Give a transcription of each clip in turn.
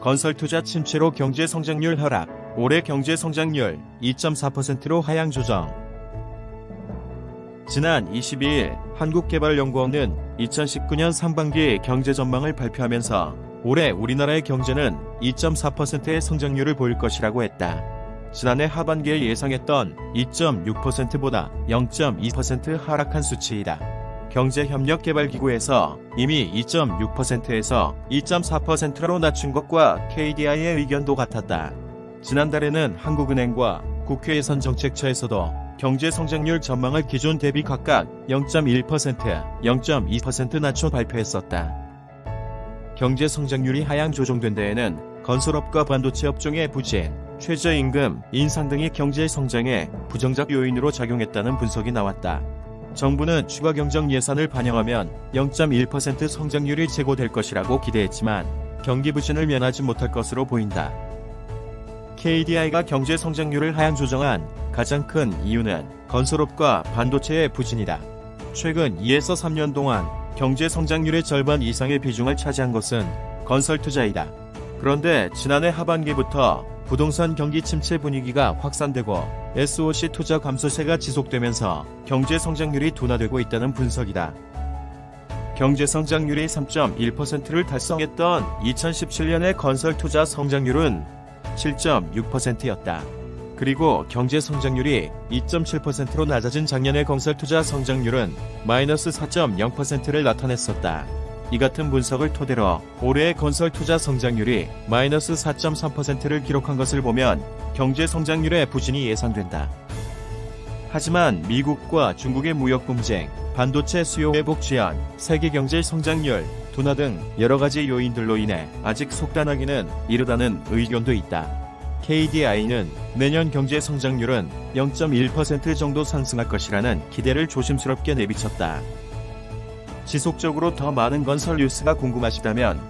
건설 투자 침체로 경제 성장률 하락, 올해 경제 성장률 2.4%로 하향 조정. 지난 22일 한국개발연구원은 2019년 상반기 경제 전망을 발표하면서 올해 우리나라의 경제는 2.4%의 성장률을 보일 것이라고 했다. 지난해 하반기에 예상했던 2.6%보다 0.2% 하락한 수치이다. 경제협력개발기구에서 이미 2.6%에서 2.4%로 낮춘 것과 KDI의 의견도 같았다. 지난달에는 한국은행과 국회 예산 정책처에서도 경제 성장률 전망을 기존 대비 각각 0.1%, 0.2% 낮춰 발표했었다. 경제 성장률이 하향 조정된 데에는 건설업과 반도체 업종의 부진, 최저임금 인상 등이 경제 성장에 부정적 요인으로 작용했다는 분석이 나왔다. 정부는 추가 경정 예산을 반영하면 0.1% 성장률이 제고될 것이라고 기대했지만 경기 부진을 면하지 못할 것으로 보인다. KDI가 경제 성장률을 하향 조정한 가장 큰 이유는 건설업과 반도체의 부진이다. 최근 2에서 3년 동안 경제 성장률의 절반 이상의 비중을 차지한 것은 건설 투자이다. 그런데 지난해 하반기부터 부동산 경기 침체 분위기가 확산되고 SOC 투자 감소세가 지속되면서 경제 성장률이 둔화되고 있다는 분석이다. 경제 성장률이 3.1%를 달성했던 2017년의 건설 투자 성장률은 7.6%였다. 그리고 경제 성장률이 2.7%로 낮아진 작년의 건설 투자 성장률은 마이너스 4.0%를 나타냈었다. 이 같은 분석을 토대로 올해의 건설 투자 성장률이 마이너스 4.3%를 기록한 것을 보면 경제 성장률의 부진이 예상된다. 하지만 미국과 중국의 무역 분쟁, 반도체 수요 회복 지연, 세계 경제 성장률, 둔화 등 여러 가지 요인들로 인해 아직 속단하기는 이르다는 의견도 있다. KDI는 내년 경제 성장률은 0.1% 정도 상승할 것이라는 기대를 조심스럽게 내비쳤다. 지속적으로 더 많은 건설 뉴스가 궁금하시다면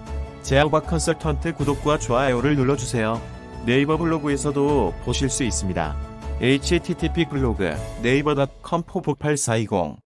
제아오바 컨설턴트 구독과 좋아요를 눌러주세요. 네이버 블로그에서도 보실 수 있습니다. http 블로그 네이버.com 포 8420